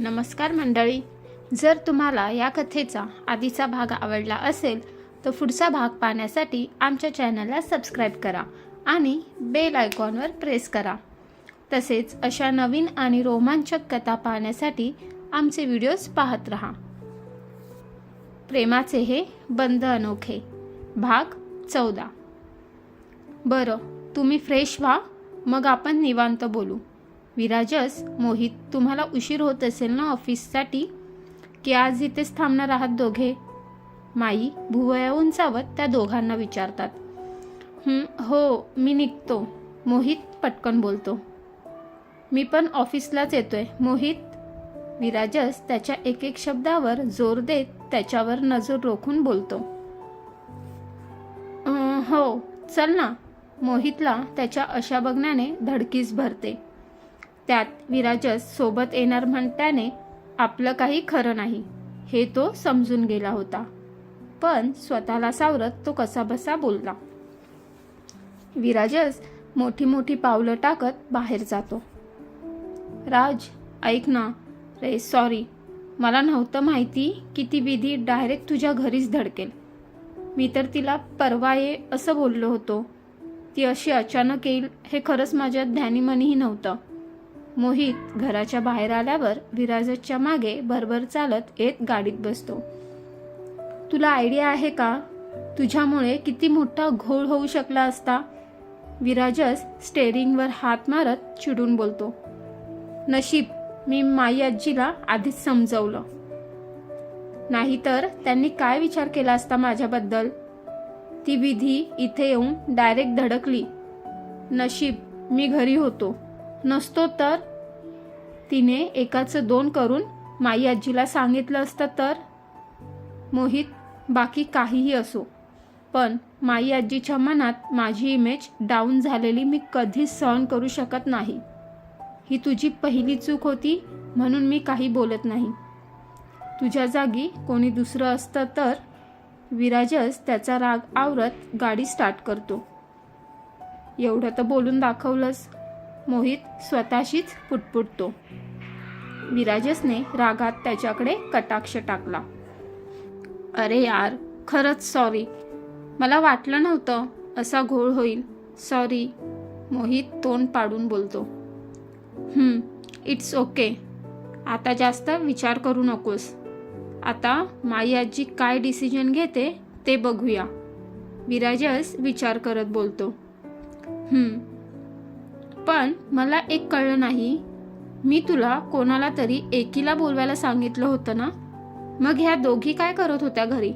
नमस्कार मंडळी. जर तुम्हाला या कथेचा आधीचा भाग आवडला असेल तर पुढचा भाग पाहण्यासाठी आमच्या चॅनलला सबस्क्राईब करा आणि बेल आयकॉनवर प्रेस करा. तसेच अशा नवीन आणि रोमांचक कथा पाहण्यासाठी आमचे व्हिडिओज पाहत रहा. प्रेमाचे हे बंद अनोखे. भाग चौदा. बरं तुम्ही फ्रेश व्हा मग आपण निवांत बोलू. विराजस मोहित तुम्हाला उशीर होत असेल ना ऑफिससाठी? की आज इथेच थांबणार आहात दोघे? माई भुवया उंचावत त्या दोघांना विचारतात. हो मी निघतो. मोहित पटकन बोलतो. मी पण ऑफिसलाच येतोय. मोहित? विराजस त्याच्या एक एक शब्दावर जोर देत त्याच्यावर नजर रोखून बोलतो. हो चल ना. मोहितला त्याच्या अशा बघण्याने धडकीच भरते. त्यात विराजस सोबत येणार म्हणताने आपलं काही खरं नाही. हे तो समजून गेला होता. पण स्वतःला सावरत तो कसाबसा बोलला. विराजस मोठी मोठी पावलं टाकत बाहेर जातो. राज ऐक ना. रे सॉरी मला नव्हतं माहिती की ती विधी डायरेक्ट तुझ्या घरीच धडकेल. मी तर तिला परवा ये असं बोललो होतो. ती अशी अचानक येईल हे खरंच माझ्या ध्यानीमनीही नव्हतं. मोहित घराच्या बाहेर आल्यावर विराजतच्या मागे भरभर चालत येत गाडीत बसतो. तुला आयडिया आहे का? तुझ्यामुळे किती मोठा घोळ होऊ शकला असता? विराजस स्टेरिंगवर हात मारत चिडून बोलतो. नशीब मी माई आजीला आधीच समजवलं. नाहीतर त्यांनी काय विचार केला असता माझ्याबद्दल? ती विधी इथे येऊन डायरेक्ट धडकली. नशीब मी घरी होतो. नसतो तर तिने एकाचं दोन करून माई आजीला सांगितलं असतं तर? मोहित बाकी काहीही असो. पण माई आजीच्या मनात माझी इमेज डाऊन झालेली मी कधीच सहन करू शकत नाही. ही तुझी पहिली चूक होती म्हणून मी काही बोलत नाही. तुझ्या जागी कोणी दुसरं असतं तर? विराजस त्याचा राग आवरत गाडी स्टार्ट करतो. एवढं तर बोलून दाखवलंस. मोहित स्वतःशीच पुटपुटतो. विराजसने रागात त्याच्याकडे कटाक्ष टाकला. अरे यार खरंच सॉरी मला वाटलं नव्हतं असा घोळ होईल. सॉरी मोहित तोंड पाडून बोलतो. इट्स ओके आता जास्त विचार करू नकोस. आता माई आजी काय डिसिजन घेते ते बघूया. विराजस विचार करत बोलतो. पण मला एक कळलं नाही. मी तुला कोणाला तरी एकीला बोलवायला सांगितलं होतं ना? मग ह्या दोघी काय करत होत्या घरी?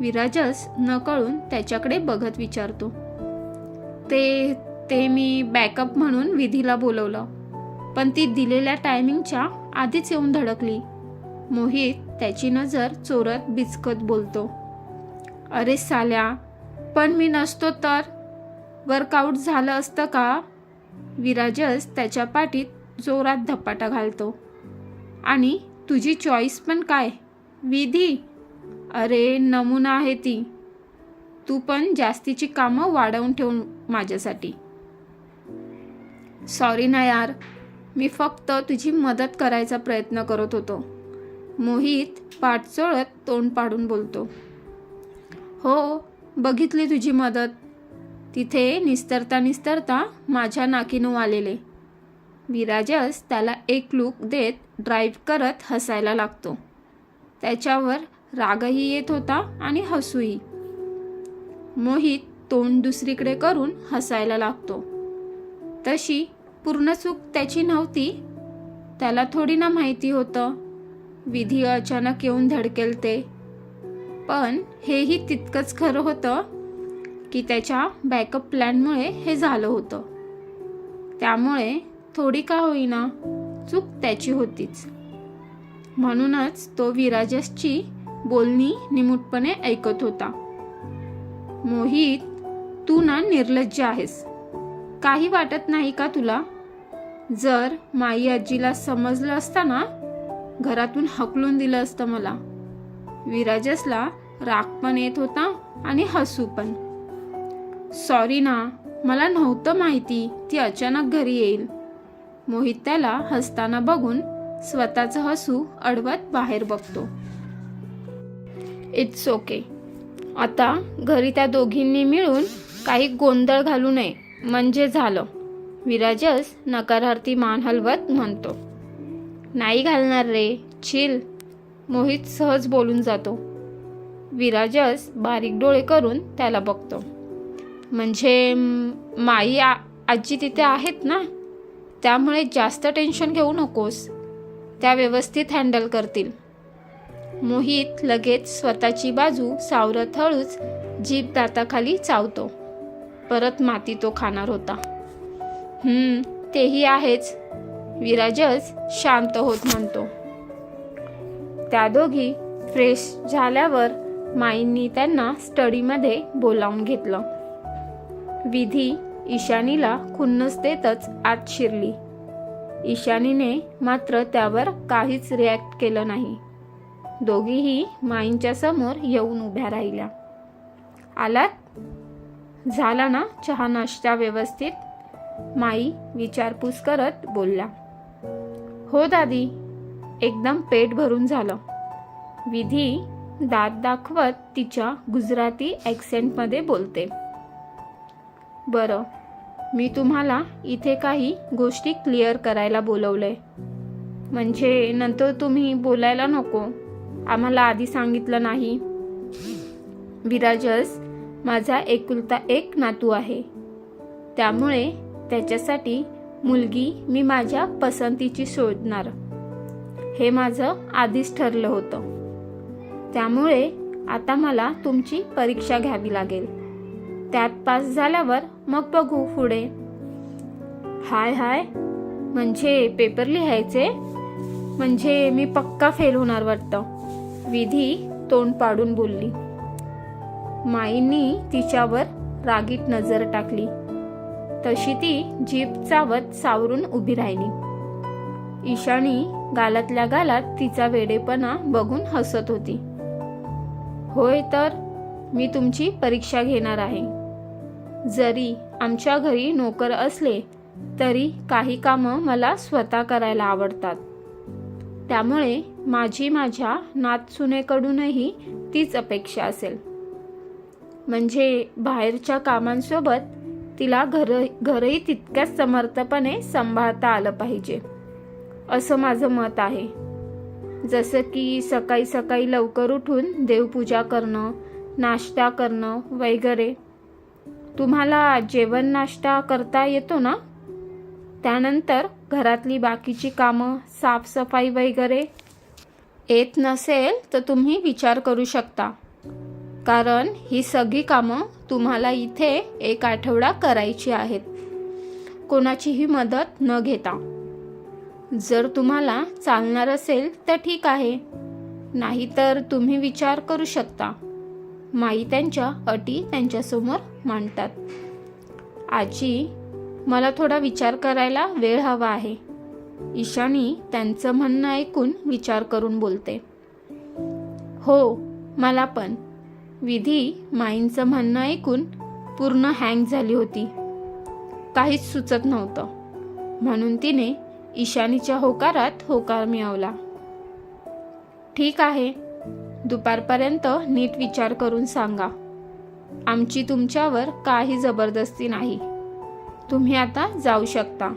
विराजस न कळून त्याच्याकडे बघत विचारतो. ते ते मी बॅकअप म्हणून विधीला बोलवलं. पण ती दिलेल्या टायमिंगच्या आधीच येऊन धडकली. मोहित त्याची नजर चोरत बिचकत बोलतो. अरे साल्या पण मी नसतो तर? वर्कआउट झालं असतं का? विराजस त्याच्या पाठीत जोरात धपाटा घालतो. आणि तुझी चॉईस पण काय? विधी? अरे नमुना आहे ती. तू पण जास्तीची कामं वाढवून ठेवून माझ्यासाठी. सॉरी ना यार. मी फक्त तुझी मदत करायचा प्रयत्न करत होतो. मोहित पाठचोळत तोंड पाडून बोलतो. हो बघितली तुझी मदत. तिथे निस्तरता निस्तरता माझ्या नाकीनू आलेले विराजस त्याला एक लूक देत ड्राईव्ह करत हसायला लागतो. त्याच्यावर रागही येत होता आणि हसूही. मोहित तोंड दुसरीकडे करून हसायला लागतो. तशी पूर्ण चूक त्याची नव्हती. त्याला थोडी ना माहिती होतं. विधी अचानक येऊन धडकेल ते पण हेही तितकंच खरं होतं की त्याच्या बॅकअप प्लॅनमुळे हे झालं होतं. त्यामुळे थोडी का होईना? चूक त्याची होतीच. म्हणूनच तो विराजसची बोलणी निमूटपणे ऐकत होता. मोहित तू ना निर्लज्ज आहेस. काही वाटत नाही का तुला? जर माई आजीला समजलं असतं ना घरातून हकलून दिलं असतं मला. विराजसला राग पण येत होता आणि हसू पण. सॉरी ना मला नव्हतं माहिती ती अचानक घरी येईल. मोहित त्याला हसताना बघून स्वतःचं हसू अडवत बाहेर बघतो. इट्स ओके आता घरी त्या दोघींनी मिळून काही गोंधळ घालू नये. म्हणजे झालं विराजस नकारार्थी मान हलवत म्हणतो. नाही घालणार रे चिल. मोहित सहज बोलून जातो. विराजस बारीक डोळे करून त्याला बघतो. म्हणजे माई आ आजी तिथे आहेत ना? त्यामुळे जास्त टेन्शन घेऊ नकोस. त्या व्यवस्थित हँडल करतील. मोहित लगेच स्वतःची बाजू सावरत हळूच जीभ दाताखाली चावतो. परत माती तो खाणार होता. हम्म तेही आहेच विराजच शांत होत म्हणतो. त्या दोघी फ्रेश झाल्यावर माईंनी त्यांना स्टडीमध्ये बोलावून घेतलं. विधी ईशानीला खुन्नस देतच आत शिरली. ईशानीने मात्र त्यावर काहीच रिॲक्ट केलं नाही. दोघीही माईंच्या समोर येऊन उभ्या राहिल्या. आलात? झाला ना चहा नाश्ता व्यवस्थित? माई विचारपूस करत बोलल्या. हो दादी एकदम पेट भरून झालं. विधी दात दाखवत तिच्या गुजराती ॲक्सेंटमध्ये बोलते. बरं. मी तुम्हाला इथे काही गोष्टी क्लिअर करायला बोलवलंय म्हणजे नंतर तुम्ही बोलायला नको. आम्हाला आधी सांगितलं नाही. विराजस माझा एकुलता एक नातू आहे. त्यामुळे त्याच्यासाठी मुलगी मी माझ्या पसंतीची शोधणार. हे माझं आधीच ठरलं होतं. त्यामुळे आता मला तुमची परीक्षा घ्यावी लागेल. त्यात पास झाल्यावर मग बघू पुढे. हाय हाय. म्हणजे पेपर लिहायचे? म्हणजे मी पक्का फेल होणार वाटतं. विधी तोंड पाडून बोलली. माईंनी तिच्यावर रागीट नजर टाकली. तशी ती जीप चावत सावरून उभी राहिली. ईशानी गालातल्या गालात तिचा वेडेपणा बघून हसत होती. होय तर मी तुमची परीक्षा घेणार आहे. जरी आमच्या घरी नोकर असले तरी काही कामं मला स्वतः करायला आवडतात. त्यामुळे माझी माझ्या नातसुनेकडूनही तीच अपेक्षा असेल. म्हणजे बाहेरच्या कामांसोबत तिला घर घरही तितक्याच समर्थपणे सांभाळता आलं पाहिजे असं माझं मत आहे. जसं की सकाळी सकाळी लवकर उठून देवपूजा करणं नाश्ता करणं वगैरे. तुम्हाला जेवण नाश्ता करता येतो ना? त्यानंतर घरातली बाकीची कामं साफसफाई वगैरे येत नसेल तर तुम्ही विचार करू शकता. कारण ही सगळी कामं तुम्हाला इथे एक आठवडा करायची आहेत. कोणाचीही मदत न घेता. जर तुम्हाला चालणार असेल तर ठीक आहे. नाहीतर तुम्ही विचार करू शकता. माई त्यांच्या अटी त्यांच्यासमोर मांडतात. आजी मला थोडा विचार करायला वेळ हवा आहे. ईशानी त्यांचं म्हणणं ऐकून विचार करून बोलते. हो मला पण. विधी माईंचं म्हणणं ऐकून पूर्ण हँग झाली होती. काहीच सुचत नव्हतं. म्हणून तिने ईशानीच्या होकारात होकार मिळवला. ठीक आहे दुपारपर्यंत नीट विचार करून सांगा. आमची तुमच्यावर काही जबरदस्ती नाही. तुम्ही आता जाऊ शकता.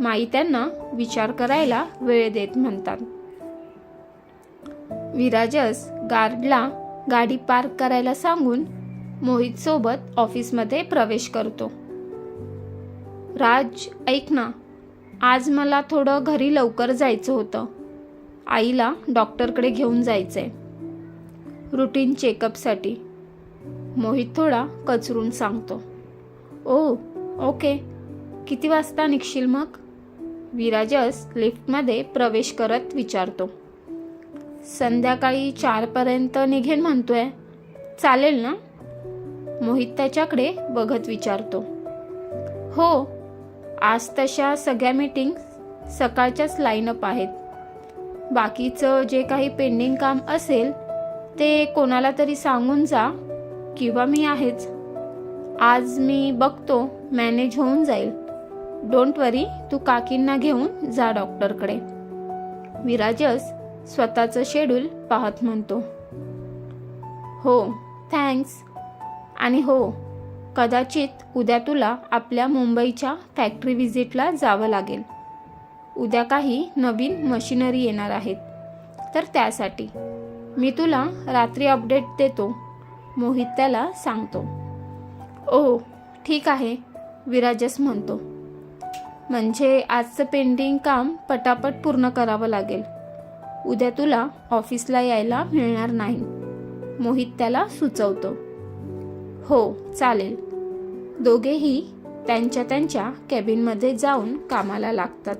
माई त्यांना विचार करायला वेळ देत म्हणतात. विराजस गार्डला गाडी पार्क करायला सांगून मोहित सोबत ऑफिसमध्ये प्रवेश करतो. राज ऐक ना. आज मला थोडं घरी लवकर जायचं होतं. आईला डॉक्टरकडे घेऊन जायचंय. रुटीन चेकअपसाठी. मोहित थोडा कचरून सांगतो. Oh okay. किती वाजता निघशील मग? विराजस लिफ्टमध्ये प्रवेश करत विचारतो. संध्याकाळी चारपर्यंत निघेन म्हणतोय. चालेल ना? मोहित त्याच्याकडे बघत विचारतो. हो आज तशा सगळ्या मीटिंग सकाळच्याच लाईनअप आहेत. बाकीचं जे काही पेंडिंग काम असेल ते कोणाला तरी सांगून जा किंवा मी आहेच. आज मी बघतो मॅनेज होऊन जाईल. डोंट वरी तू काकींना घेऊन जा डॉक्टरकडे विराजस स्वतःचं शेड्यूल पाहत म्हणतो. हो थँक्स आणि हो कदाचित उद्या तुला आपल्या मुंबईच्या फॅक्टरी व्हिजिटला जावं लागेल. उद्या काही नवीन मशिनरी येणार आहेत. तर त्यासाठी मी तुला रात्री अपडेट देतो. मोहित त्याला सांगतो. ओ ठीक आहे विराजस म्हणतो. म्हणजे आजचं पेंडिंग काम पटापट पूर्ण करावं लागेल. उद्या तुला ऑफिसला यायला मिळणार नाही. मोहित त्याला सुचवतो. हो चालेल. दोघेही त्यांच्या त्यांच्या कॅबिनमध्ये जाऊन कामाला लागतात.